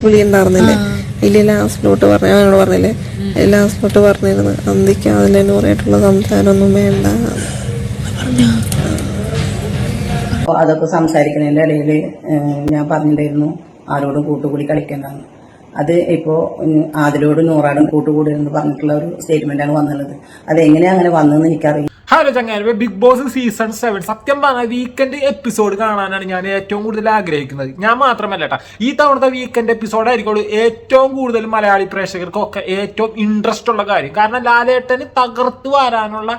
വിളി ഉണ്ടായിരുന്നില്ലേ ഇല്ല ലാസ്റ്റിലോട്ട് പറഞ്ഞു അവനോട് പറഞ്ഞില്ലേ? ലാസ്റ്റിലോട്ട് പറഞ്ഞിരുന്നു അന്തിക്ക് അതിലെ നൂറായിട്ടുള്ള സംസാരമൊന്നും വേണ്ട. അതൊക്കെ സംസാരിക്കുന്നതിന്റെ ഇടയിൽ ഞാൻ പറഞ്ഞിട്ടുണ്ടായിരുന്നു ആരോടും കൂട്ടുകൂടി കളിക്കേണ്ടെന്ന് അത് ഇപ്പോൾ ആദിലോട് നൂറാടും കൂട്ടുകൂടി എന്ന് പറഞ്ഞിട്ടുള്ള ഒരു സ്റ്റേറ്റ്മെന്റാണ് വന്നുള്ളത് അത് എങ്ങനെയാണ് അങ്ങനെ വന്നതെന്ന് എനിക്കറിയില്ല. ഹലോ ചങ്ങായി ബിഗ് ബോസ് സീസൺ സെവൻ സത്യം പറഞ്ഞാൽ വീക്കെൻഡ് എപ്പിസോഡ് കാണാനാണ് ഞാൻ ഏറ്റവും കൂടുതൽ ആഗ്രഹിക്കുന്നത്. ഞാൻ മാത്രമല്ല കേട്ടോ ഈ തവണത്തെ വീക്കെൻഡ് എപ്പിസോഡ് ഏറ്റവും കൂടുതൽ മലയാളി പ്രേക്ഷകർക്കൊക്കെ ഏറ്റവും ഇൻട്രസ്റ്റ് ഉള്ള കാര്യം. കാരണം ലാലേട്ടന് തകർത്ത് വരാനുള്ള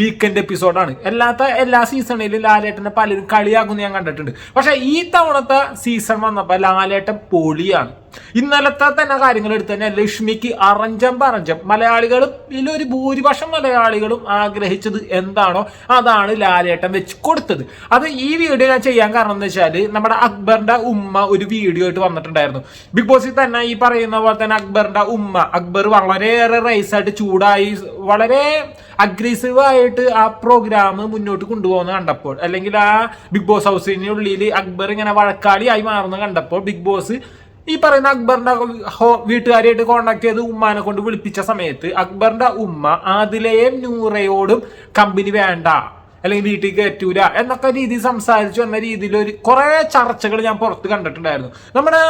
വീക്കെൻഡ് എപ്പിസോഡാണ് അല്ലാത്ത എല്ലാ സീസണിലും ലാലേട്ടനെ പലരും കളിയാക്കുന്നു ഞാൻ കണ്ടിട്ടുണ്ട്. പക്ഷേ ഈ തവണത്തെ സീസൺ വന്നപ്പോൾ ലാലേട്ടൻ പൊളിയാണ്. ഇന്നലത്തെ തന്നെ കാര്യങ്ങൾ എടുത്ത് തന്നെ ലക്ഷ്മിക്ക് അറഞ്ചം. പറഞ്ചം മലയാളികളും ഇതിലൊരു ഭൂരിപക്ഷം മലയാളികളും ആഗ്രഹിച്ചത് എന്താണോ അതാണ് ലാലേട്ടൻ വെച്ച് കൊടുത്തത്. അത് ഈ വീഡിയോ ഞാൻ ചെയ്യാൻ കാരണം എന്ന് വെച്ചാൽ നമ്മുടെ അക്ബറിന്റെ ഉമ്മ ഒരു വീഡിയോ ആയിട്ട് വന്നിട്ടുണ്ടായിരുന്നു. ബിഗ് ബോസിൽ തന്നെ ഈ പറയുന്ന പോലെ തന്നെ അക്ബറിന്റെ ഉമ്മ അക്ബർ വളരെയേറെ റൈസായിട്ട് ചൂടായി വളരെ അഗ്രസീവ് ആയിട്ട് ആ പ്രോഗ്രാം മുന്നോട്ട് കൊണ്ടുപോകുന്ന കണ്ടപ്പോൾ അല്ലെങ്കിൽ ആ ബിഗ് ബോസ് ഹൗസിനുള്ളിൽ അക്ബർ ഇങ്ങനെ വഴക്കാളിയായി മാറുന്ന കണ്ടപ്പോൾ ബിഗ് ബോസ് ഈ പറയുന്ന അക്ബറിന്റെ വീട്ടുകാരെയായിട്ട് കോണ്ടാക്ട് ചെയ്ത് ഉമ്മാനെ കൊണ്ട് വിളിപ്പിച്ച സമയത്ത് അക്ബറിന്റെ ഉമ്മ ആദിലയും നൂറയോടും കമ്പനി വേണ്ട അല്ലെങ്കിൽ വീട്ടിൽ കയറ്റൂല എന്നൊക്കെ രീതിയിൽ സംസാരിച്ചു എന്ന രീതിയിൽ ഒരു കുറെ ചർച്ചകൾ ഞാൻ പുറത്ത് കണ്ടിട്ടുണ്ടായിരുന്നു. നമ്മുടെ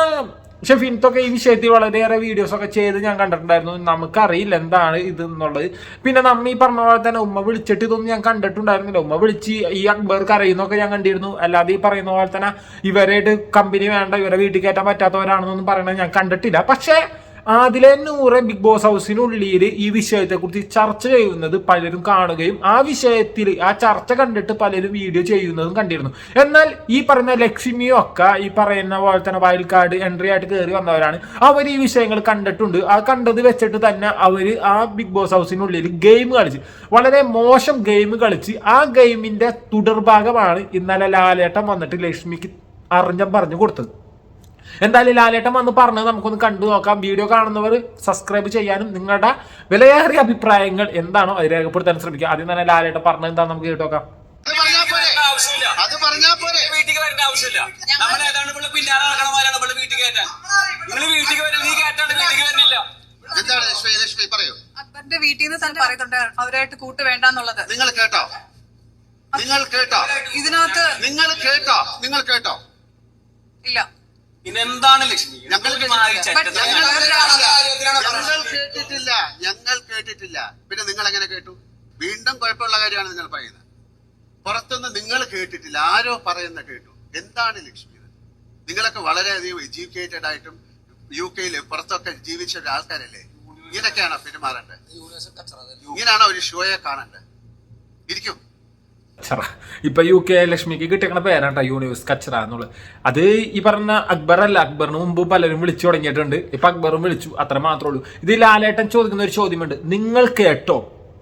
ഷെഫീനത്തൊക്കെ ഈ വിഷയത്തിൽ വളരെയേറെ വീഡിയോസ് ഒക്കെ ചെയ്ത് ഞാൻ കണ്ടിട്ടുണ്ടായിരുന്നു. നമുക്കറിയില്ല എന്താണ് ഇത് എന്നുള്ളത്. പിന്നെ നമ്മ ഈ പറഞ്ഞ പോലെ തന്നെ ഉമ്മ വിളിച്ചിട്ട് ഇതൊന്നും ഞാൻ കണ്ടിട്ടുണ്ടായിരുന്നില്ല. ഉമ്മ വിളിച്ച് ഈ അക്ബർ കരയുന്നൊക്കെ ഞാൻ കണ്ടിരുന്നു. അല്ലാതെ ഈ പറയുന്ന പോലെ തന്നെ ഇവരായിട്ട് കമ്പനി വേണ്ട ഇവരെ വീട്ടിൽ കയറ്റാൻ പറ്റാത്തവരാണെന്നൊന്നും പറയണത് ഞാൻ കണ്ടിട്ടില്ല. പക്ഷേ ആദിലെ നൂറ് ബിഗ് ബോസ് ഹൗസിനുള്ളിൽ ഈ വിഷയത്തെക്കുറിച്ച് ചർച്ച ചെയ്യുന്നത് പലരും കാണുകയും ആ വിഷയത്തിൽ ആ ചർച്ച കണ്ടിട്ട് പലരും വീഡിയോ ചെയ്യുന്നതും കണ്ടിരുന്നു. എന്നാൽ ഈ പറയുന്ന ലക്ഷ്മിയും ഒക്കെ ഈ പറയുന്ന പോലെ തന്നെ വൈൽഡ് കാർഡ് എൻട്രി ആയിട്ട് കയറി വന്നവരാണ്. അവർ ഈ വിഷയങ്ങൾ കണ്ടിട്ടുണ്ട്. ആ കണ്ടത് വെച്ചിട്ട് തന്നെ അവർ ആ ബിഗ് ബോസ് ഹൗസിനുള്ളിൽ ഗെയിം കളിച്ച് വളരെ മോശം ഗെയിം കളിച്ച് ആ ഗെയിമിന്റെ തുടർഭാഗമാണ് ഇന്നലെ ലാലേട്ടൻ വന്നിട്ട് ലക്ഷ്മിക്ക് അറിഞ്ഞം പറഞ്ഞു കൊടുത്തത്. എന്തായാലും ലാലേട്ടൻ വന്ന് പറഞ്ഞത് നമുക്കൊന്ന് കണ്ടു നോക്കാം. വീഡിയോ കാണുന്നവർ സബ്സ്ക്രൈബ് ചെയ്യാനും നിങ്ങളുടെ വിലയേറിയ അഭിപ്രായങ്ങൾ എന്താണോ അത് രേഖപ്പെടുത്താൻ ശ്രമിക്കുക. ആദ്യം തന്നെ ലാലേട്ടൻ പറഞ്ഞത് എന്താ നമുക്ക് കേട്ടു നോക്കാം. അത് പറഞ്ഞാ പോരെ. ആവശ്യമില്ല. അത് പറഞ്ഞാ പോരെ. വീട്ടിൽ വരേണ്ട ആവശ്യമില്ല. നമ്മൾ ഏതാണ്ട് ഇവിടെ പിന്നാലെ നടക്കണമാരാണ് ഇവിടെ വീട്ടിൽ കയറ്റാൻ. നിങ്ങൾ വീട്ടിൽ വരും നീ കയറ്റാണ്ട് വീട്ടിൽ വരുന്നില്ല എന്താണ് ലക്ഷ്മി? ലക്ഷ്മി പറയൂ. അക്ബറിന്റെ വീട്ടിൽ നിന്ന് തന്നെ പറയുന്നുണ്ട് അവരായിട്ട് കൂട്ട് വേണ്ടെന്നുള്ളത്. നിങ്ങൾ കേട്ടോ. നിങ്ങൾ കേട്ടോ. ഇതിനകത്ത് നിങ്ങൾ കേട്ടോ. നിങ്ങൾ കേട്ടോ. ഇല്ല. പിന്നെ എന്താണ് ലക്ഷ്മി ഞങ്ങൾ ഞങ്ങൾ. കേട്ടിട്ടില്ല. ഞങ്ങൾ കേട്ടിട്ടില്ല. പിന്നെ നിങ്ങൾ എങ്ങനെ കേട്ടു? വീണ്ടും കുഴപ്പമുള്ള കാര്യമാണ് നിങ്ങൾ പറയുന്നത്. പുറത്തുനിന്ന് നിങ്ങൾ കേട്ടിട്ടില്ല. ആരോ പറയുന്ന കേട്ടു. എന്താണ് ലക്ഷ്മി? നിങ്ങളൊക്കെ വളരെയധികം എഡ്യൂക്കേറ്റഡ് ആയിട്ടും യു കെയിൽ പുറത്തൊക്കെ ജീവിച്ച ഒരു ആൾക്കാരല്ലേ? ഇങ്ങനെയൊക്കെയാണോ പെരുമാറേണ്ടത്? ഇങ്ങനെയാണോ ഒരു ഷോയെ കാണേണ്ടത്? ഇരിക്കും. കച്ചറ. ഇപ്പൊ യു കെ ലക്ഷ്മിക്ക് കിട്ടിയ പേരാണ് യൂണിവേഴ്സ് കച്ചറ എന്നുള്ളത്. അത് ഈ പറഞ്ഞ അക്ബർ അല്ല അക്ബറിന് മുമ്പ് പലരും വിളിച്ചു തുടങ്ങിയിട്ടുണ്ട്. ഇപ്പൊ അക്ബറും വിളിച്ചു അത്ര മാത്രമേ ഉള്ളൂ. ഇത് ലാലേട്ടൻ ചോദിക്കുന്ന ഒരു ചോദ്യമുണ്ട്. നിങ്ങൾ കേട്ടോ?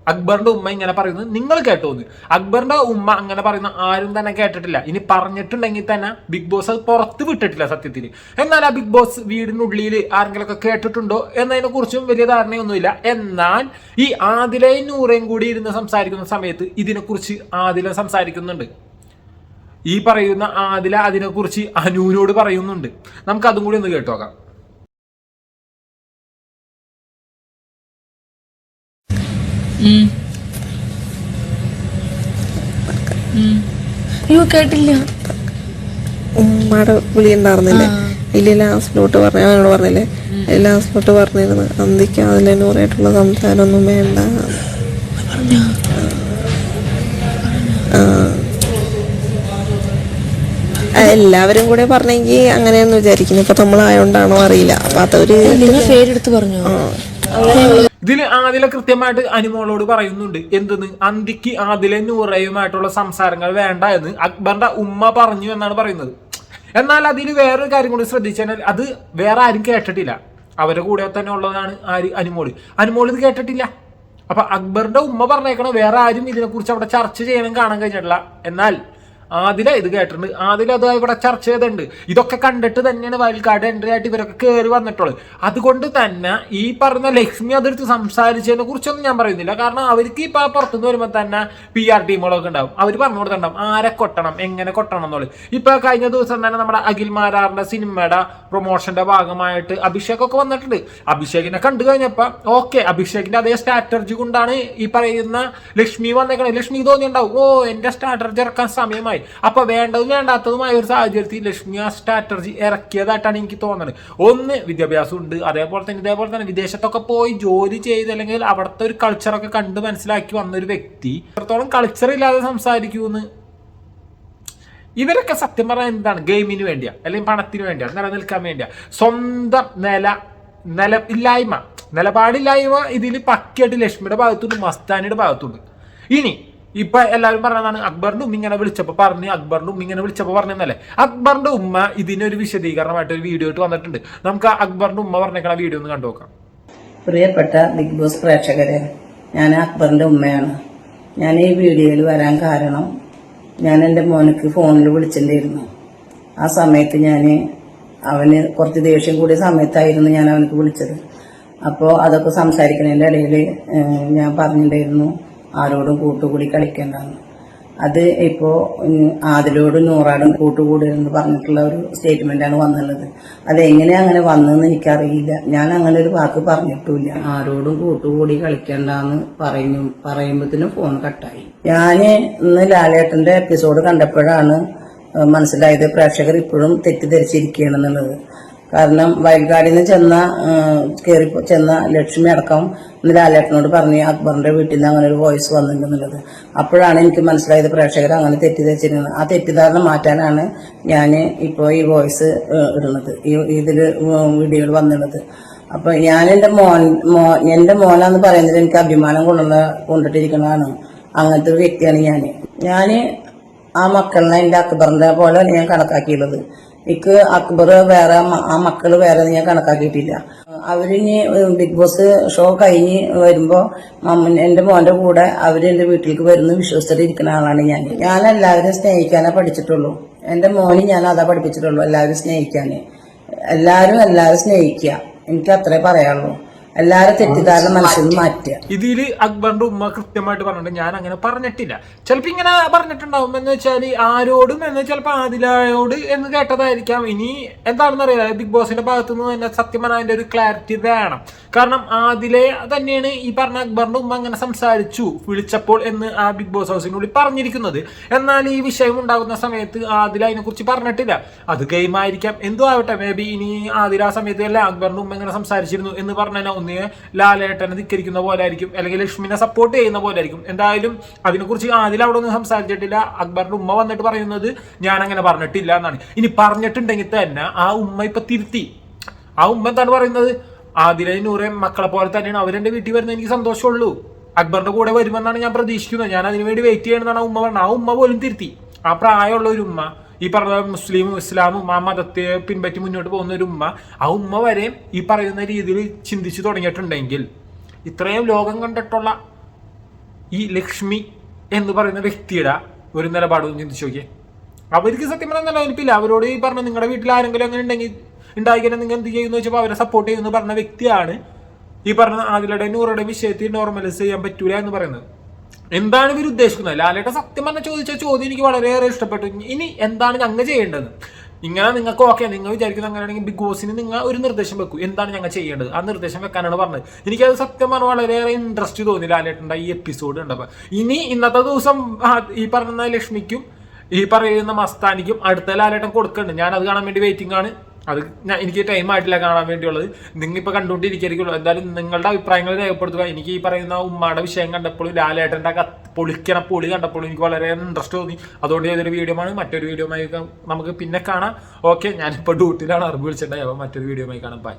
അക്ബറിന്റെ ഉമ്മ ഇങ്ങനെ പറയുന്നത് നിങ്ങൾ കേട്ടോ എന്ന് അക്ബറിന്റെ ഉമ്മ അങ്ങനെ പറയുന്ന ആരും തന്നെ കേട്ടിട്ടില്ല. ഇനി പറഞ്ഞിട്ടുണ്ടെങ്കിൽ തന്നെ ബിഗ് ബോസ് അത് പുറത്ത് വിട്ടിട്ടില്ല സത്യത്തിൽ എന്നാൽ ആ ബിഗ് ബോസ് വീടിനുള്ളിൽ ആരെങ്കിലും ഒക്കെ കേട്ടിട്ടുണ്ടോ എന്നതിനെ കുറിച്ചും വലിയ ധാരണയൊന്നുമില്ല. എന്നാൽ ഈ ആദിലയും നൂറയും കൂടി ഇരുന്ന് സംസാരിക്കുന്ന സമയത്ത് ഇതിനെക്കുറിച്ച് ആദില സംസാരിക്കുന്നുണ്ട്. ഈ പറയുന്ന ആദില അതിനെക്കുറിച്ച് അനുവിനോട് പറയുന്നുണ്ട്. നമുക്ക് അതും കൂടി ഒന്ന് കേട്ടോക്കാം. അയ്യോ കേട്ടില്ല. ഉമ്മയുടെ വിളി ഉണ്ടായിരുന്നില്ലേ? ഇല്ല ലാസ്റ്റിലോട്ട് പറഞ്ഞ അവനോട് പറഞ്ഞില്ലേ? ലാസ്റ്റിലോട്ട് പറഞ്ഞിരുന്നു. അന്തിക്ക് അതിലെ നൂറായിട്ടുള്ള സംസാരമൊന്നും വേണ്ട. എല്ലാവരും കൂടെ പറഞ്ഞെങ്കിൽ അങ്ങനെയൊന്നും വിചാരിക്കുന്നു. ഇപ്പൊ നമ്മളായോണ്ടാണോ അറിയില്ല. അപ്പൊ അതൊരു പേരെടുത്ത് പറഞ്ഞോ? ഇതിൽ ആദില കൃത്യമായിട്ട് അനുമോളോട് പറയുന്നുണ്ട്. എന്തെന്ന്? അന്തിക്ക് ആദിലെ നൂറയുമായിട്ടുള്ള സംസാരങ്ങൾ വേണ്ട എന്ന്. അക്ബറിന്റെ ഉമ്മ പറഞ്ഞു എന്നാണ് പറയുന്നത്. എന്നാൽ അതിൽ വേറൊരു കാര്യം കൂടി ശ്രദ്ധിച്ചാൽ അത് വേറെ ആരും കേട്ടിട്ടില്ല. അവരുടെ കൂടെ തന്നെ ഉള്ളതാണ് ആര്? അനുമോൾ. അനുമോൾ ഇത് കേട്ടിട്ടില്ല. അപ്പൊ അക്ബറിന്റെ ഉമ്മ പറഞ്ഞേക്കണം വേറെ ആരും ഇതിനെക്കുറിച്ച് അവിടെ ചർച്ച ചെയ്യണം കാണാൻ കഴിഞ്ഞിട്ടില്ല. എന്നാൽ ആദില ഇത് കേട്ടിട്ടുണ്ട്. ആദില അത് ഇവിടെ ചർച്ച ചെയ്തിട്ടുണ്ട്. ഇതൊക്കെ കണ്ടിട്ട് തന്നെയാണ് വയൽക്കാട് എൻട്രി ആയിട്ട് ഇവരൊക്കെ കയറി വന്നിട്ടുള്ളത്. അതുകൊണ്ട് തന്നെ ഈ പറഞ്ഞ ലക്ഷ്മി അതിർത്ത് സംസാരിച്ചതിനെ കുറിച്ചൊന്നും ഞാൻ പറയുന്നില്ല. കാരണം അവർക്ക് ഇപ്പൊ പുറത്തുനിന്ന് വരുമ്പോൾ തന്നെ പി ആർ ടീമുകളൊക്കെ ഉണ്ടാവും. അവർ പറഞ്ഞു കൊടുത്തിട്ടുണ്ടാവും ആരെ കൊട്ടണം? എങ്ങനെ കൊട്ടണം? എന്നുള്ളത്. ഇപ്പൊ കഴിഞ്ഞ ദിവസം തന്നെ നമ്മുടെ അഖിൽ മാരാറിന്റെ സിനിമയുടെ പ്രൊമോഷന്റെ ഭാഗമായിട്ട് അഭിഷേക് ഒക്കെ വന്നിട്ടുണ്ട്. അഭിഷേകിനെ കണ്ടു കഴിഞ്ഞപ്പോ ഓക്കെ അഭിഷേകിന്റെ അതേ സ്ട്രാറ്റജി കൊണ്ടാണ് ഈ പറയുന്ന ലക്ഷ്മി വന്നേക്കണത് ലക്ഷ്മി തോന്നിയുണ്ടാവും ഓ എന്റെ സ്ട്രാറ്റജി ഇറക്കാൻ സമയമായി. അപ്പൊ വേണ്ടതും വേണ്ടാത്തതുമായ ഒരു സാഹചര്യത്തിൽ ലക്ഷ്മി ആ സ്ട്രാറ്റജി ഇറക്കിയതായിട്ടാണ് എനിക്ക് തോന്നുന്നത് ഒന്ന് വിദ്യാഭ്യാസം ഉണ്ട് അതേപോലെ തന്നെ ഇതേപോലെ തന്നെ വിദേശത്തൊക്കെ പോയി ജോലി ചെയ്ത് അല്ലെങ്കിൽ അവിടുത്തെ ഒരു കൾച്ചറൊക്കെ കണ്ട് മനസ്സിലാക്കി വന്ന ഒരു വ്യക്തി എത്രത്തോളം കൾച്ചർ ഇല്ലാതെ സംസാരിക്കൂന്ന്? ഇവരൊക്കെ സത്യം പറഞ്ഞാൽ എന്താണ്? ഗെയിമിന് വേണ്ടിയാ അല്ലെങ്കിൽ പണത്തിന് വേണ്ടിയാ നിലനിൽക്കാൻ വേണ്ടിയാ. സ്വന്തം നില നില ഇല്ലായ്മ നിലപാടില്ലായ്മ ഇതിൽ പക്കയായിട്ട് ലക്ഷ്മിയുടെ ഭാഗത്തുണ്ട് മസ്താനിയുടെ ഭാഗത്തുണ്ട്. ഇനി ഇപ്പൊ എല്ലാവരും പറഞ്ഞതാണ് അക്ബറിന്റെ ഉമ്മ ഇങ്ങനെ വിളിച്ചപ്പോ പറഞ്ഞു അക്ബറിന്റെ ഉമ്മ ഇങ്ങനെ വിളിച്ചപ്പോ പറഞ്ഞല്ലേ അക്ബറിന്റെ ഉമ്മ ഇതിനൊരു വിശദീകരണമായിട്ട് ഒരു വീഡിയോ ആയിട്ട് വന്നിട്ടുണ്ട്. നമുക്ക് അക്ബറിന്റെ ഉമ്മ പറഞ്ഞേക്കണ വീഡിയോ ഒന്ന് കണ്ടു നോക്കാം. പ്രിയപ്പെട്ട ബിഗ് ബോസ് പ്രേക്ഷകരെ ഞാൻ അക്ബറിന്റെ ഉമ്മയാണ്. ഞാൻ ഈ വീഡിയോയിൽ വരാൻ കാരണം ഞാൻ എന്റെ മോനക്ക് ഫോണിൽ വിളിച്ചിട്ടുണ്ടായിരുന്നു. ആ സമയത്ത് ഞാൻ അവന് കുറച്ച് ദേഷ്യം കൂടിയ സമയത്തായിരുന്നു ഞാൻ അവനക്ക് വിളിച്ചത്. അപ്പോൾ അതൊക്കെ സംസാരിക്കുന്നതിന്റെ ഇടയിൽ ഞാൻ പറഞ്ഞിട്ടുണ്ടായിരുന്നു ആരോടും കൂട്ടുകൂടി കളിക്കേണ്ടെന്ന് അത് ഇപ്പോൾ ആദിലോടും നൂറാടും കൂട്ടുകൂടരുന്ന് പറഞ്ഞിട്ടുള്ള ഒരു സ്റ്റേറ്റ്മെന്റാണ് വന്നുള്ളത്. അത് എങ്ങനെ അങ്ങനെ വന്നതെന്ന് എനിക്കറിയില്ല. ഞാൻ അങ്ങനെ ഒരു വാക്ക് പറഞ്ഞിട്ടില്ല ആരോടും കൂട്ടുകൂടി കളിക്കണ്ടെന്ന് പറഞ്ഞു പറയുമ്പോഴത്തേനും ഫോൺ കട്ടായി ഞാൻ ഇന്ന് ലാലേട്ടന്റെ എപ്പിസോഡ് കണ്ടപ്പോഴാണ് മനസ്സിലായത് പ്രേക്ഷകർ ഇപ്പോഴും തെറ്റിദ്ധരിച്ചിരിക്കുകയാണെന്നുള്ളത്. കാരണം വയൽക്കാടിൽ നിന്ന് ചെന്ന കയറി ചെന്ന ലക്ഷ്മി അടക്കം ഇന്ന് ലാലേട്ടനോട് പറഞ്ഞു അക്ബറിന്റെ വീട്ടിൽ നിന്ന് അങ്ങനെ ഒരു വോയിസ് വന്നിട്ടുണ്ടെന്നുള്ളത്. അപ്പോഴാണ് എനിക്ക് മനസ്സിലായത് പ്രേക്ഷകർ അങ്ങനെ തെറ്റിദ്ധരിച്ചിരുന്നത് ആ തെറ്റിദ്ധാരണ മാറ്റാനാണ് ഞാൻ ഇപ്പോൾ ഈ വോയിസ് ഇടുന്നത്. ഈ ഇതിൽ വീഡിയോയിൽ വന്നിടുന്നത് അപ്പൊ ഞാൻ എന്റെ മോൻ മോ എന്റെ മോനാന്ന് പറയുന്നത് എനിക്ക് അഭിമാനം കൊണ്ടുള്ള കൊണ്ടിട്ടിരിക്കുന്നതാണ് അങ്ങനത്തെ ഒരു വ്യക്തിയാണ് ഞാൻ ഞാൻ ആ മക്കളിനെ എന്റെ അക്ബറിന്റെ പോലെ ഞാൻ കണക്കാക്കിയുള്ളത്. എനിക്ക് അക്ബർ വേറെ ആ മക്കൾ വേറെ ഞാൻ കണക്കാക്കിയിട്ടില്ല. അവരിനി ബിഗ് ബോസ് ഷോ കഴിഞ്ഞ് വരുമ്പോ എന്റെ മോന്റെ കൂടെ അവർ എന്റെ വീട്ടിലേക്ക് വരുന്ന വിശ്വസിച്ചിട്ടിരിക്കുന്ന ആളാണ് ഞാൻ. ഞാൻ എല്ലാവരും സ്നേഹിക്കാനേ പഠിച്ചിട്ടുള്ളൂ. എന്റെ മോനെ ഞാൻ അതാ പഠിപ്പിച്ചിട്ടുള്ളൂ എല്ലാവരും സ്നേഹിക്കാന്. എല്ലാവരും എല്ലാവരും സ്നേഹിക്കുക എനിക്ക് അത്രേ പറയാനുള്ളൂ. എല്ലാവരും തെറ്റിദ്ധാരണ മനസ്സിൽ നിന്ന് മാറ്റുക. ഇതിൽ അക്ബറിന്റെ ഉമ്മ കൃത്യമായിട്ട് പറഞ്ഞിട്ടുണ്ട്. ഞാൻ അങ്ങനെ പറഞ്ഞിട്ടില്ല. ചിലപ്പോ ഇങ്ങനെ പറഞ്ഞിട്ടുണ്ടാവും. എന്ന് വെച്ചാൽ ആരോടും എന്ന് ചിലപ്പോ ആദിലായോട് എന്ന് കേട്ടതായിരിക്കാം. ഇനി എന്താണെന്ന് അറിയില്ല ബിഗ് ബോസിന്റെ ഭാഗത്തു നിന്ന് തന്നെ സത്യം ഒരു ക്ലാരിറ്റി വേണം. കാരണം ആദിലെ തന്നെയാണ് ഈ പറഞ്ഞ അക്ബറിന്റെ ഉമ്മ അങ്ങനെ സംസാരിച്ചു വിളിച്ചപ്പോൾ എന്ന് ആ ബിഗ് ബോസ് ഹൗസിനുള്ളിൽ പറഞ്ഞിരിക്കുന്നത്. എന്നാൽ ഈ വിഷയം ഉണ്ടാകുന്ന സമയത്ത് ആദില അതിനെ കുറിച്ച് പറഞ്ഞിട്ടില്ല. അത് ഗെയിം ആയിരിക്കാം എന്തോ ആവട്ടെ. മേ ബി ഇനി ആദില ആ സമയത്ത് അല്ല അക്ബറിന്റെ ഉമ്മ ഇങ്ങനെ സംസാരിച്ചിരുന്നു എന്ന് പറഞ്ഞാൽ ഒന്നിനെ ലാലേട്ടനെ ധിക്കരിക്കുന്ന പോലെ ആയിരിക്കും അല്ലെങ്കിൽ ലക്ഷ്മിനെ സപ്പോർട്ട് ചെയ്യുന്ന പോലെ ആയിരിക്കും എന്തായാലും അതിനെക്കുറിച്ച് ആദ്യം അവിടെ ഒന്നും സംസാരിച്ചിട്ടില്ല. അക്ബറിന്റെ ഉമ്മ വന്നിട്ട് പറയുന്നത് ഞാൻ അങ്ങനെ പറഞ്ഞിട്ടില്ല എന്നാണ്. ഇനി പറഞ്ഞിട്ടുണ്ടെങ്കിൽ തന്നെ ആ ഉമ്മ ഇപ്പൊ തിരുത്തി. ആ ഉമ്മ എന്താണ് പറയുന്നത്? ആദിലെ നൂറെ മക്കളെ പോലെ തന്നെയാണ് അവരെന്റെ വീട്ടിൽ വരുന്നത് എനിക്ക് സന്തോഷമുള്ളൂ. അക്ബറിന്റെ കൂടെ വരുമെന്നാണ് ഞാൻ പ്രതീക്ഷിക്കുന്നത്. ഞാൻ അതിനു വേണ്ടി വെയിറ്റ് ചെയ്യണമെന്നാണ് ആ ഉമ്മ പറഞ്ഞത്. ആ ഉമ്മ പോലും തിരുത്തി. ആ പ്രായമുള്ള ഒരു ഉമ്മ ഈ പറഞ്ഞ മുസ്ലിം ഇസ്ലാമും ആ മതത്തെ പിൻപറ്റി മുന്നോട്ട് പോകുന്ന ഒരു ഉമ്മ ആ ഉമ്മ വരെ ഈ പറയുന്ന രീതിയിൽ ചിന്തിച്ചു തുടങ്ങിയിട്ടുണ്ടെങ്കിൽ ഇത്രയും ലോകം കണ്ടിട്ടുള്ള ഈ ലക്ഷ്മി എന്ന് പറയുന്ന വ്യക്തിയുടെ ഒരു നിലപാട് ചിന്തിച്ചു നോക്കിയേ. അവർക്ക് സത്യം പറഞ്ഞാൽ നിലനിൽപ്പില്ല അവരോട് ഈ പറഞ്ഞ നിങ്ങളുടെ വീട്ടിൽ ആരെങ്കിലും അങ്ങനെ ഉണ്ടെങ്കിൽ ഉണ്ടായിക്കാൻ നിങ്ങൾ എന്ത് ചെയ്യുന്നു വെച്ചപ്പോൾ അവരെ സപ്പോർട്ട് ചെയ്യുന്നു പറഞ്ഞ വ്യക്തിയാണ് ഈ പറഞ്ഞ ആദിലയുടെ നൂറുടെ വിഷയത്തിൽ നോർമലൈസ് ചെയ്യാൻ പറ്റൂല എന്ന് പറയുന്നത്. എന്താണ് ഇവർ ഉദ്ദേശിക്കുന്നത്? ലാലേട്ട സത്യം പറഞ്ഞ ചോദിച്ച ചോദ്യം എനിക്ക് വളരെയേറെ ഇഷ്ടപ്പെട്ടു. ഇനി എന്താണ് ഞങ്ങൾ ചെയ്യേണ്ടത്? ഇങ്ങനെ നിങ്ങൾക്ക് ഓക്കെ നിങ്ങൾ വിചാരിക്കുന്നത് അങ്ങനെയാണെങ്കിൽ ബിഗ് ബോസിന് നിങ്ങൾ ഒരു നിർദ്ദേശം വെക്കൂ. എന്താണ് ഞങ്ങൾ ചെയ്യേണ്ടത്? ആ നിർദ്ദേശം വെക്കാനാണ് പറഞ്ഞത്. എനിക്കത് സത്യം പറഞ്ഞാൽ വളരെയേറെ ഇൻട്രസ്റ്റ് തോന്നി ലാലേട്ടന്റെ ഈ എപ്പിസോഡ് കണ്ടപ്പോൾ ഇനി ഇന്നത്തെ ദിവസം ഈ പറഞ്ഞ ലക്ഷ്മിക്കും ഈ പറയുന്ന മസ്താനിക്കും അടുത്ത ലാലേട്ടൻ കൊടുക്കുന്നുണ്ട് ഞാൻ അത് കാണാൻ വേണ്ടി വെയിറ്റിംഗ് ആണ്. അത് ഞാൻ എനിക്ക് ടൈം ആയിട്ടില്ല കാണാൻ വേണ്ടിയുള്ളത്. നിങ്ങൾ ഇപ്പൊ കണ്ടുകൊണ്ടിരിക്കുള്ളൂ എന്തായാലും നിങ്ങളുടെ അഭിപ്രായങ്ങൾ രേഖപ്പെടുത്തുക. എനിക്ക് ഈ പറയുന്ന ഉമ്മയുടെ വിഷയം കണ്ടപ്പോൾ ലാലേട്ടന്റെ പൊളിക്കണ പൊളി കണ്ടപ്പോൾ എനിക്ക് വളരെ ഇൻട്രസ്റ്റ് തോന്നി. അതുകൊണ്ട് ചെയ്തൊരു വീഡിയോ ആണ് മറ്റൊരു വീഡിയോ നമുക്ക് പിന്നെ കാണാം. ഓക്കെ ഞാനിപ്പോൾ ഡ്യൂട്ടിയിലാണ് അറിവ് വിളിച്ചിട്ടുണ്ടായി. അപ്പോൾ മറ്റൊരു വീഡിയോ കാണാം. ബൈ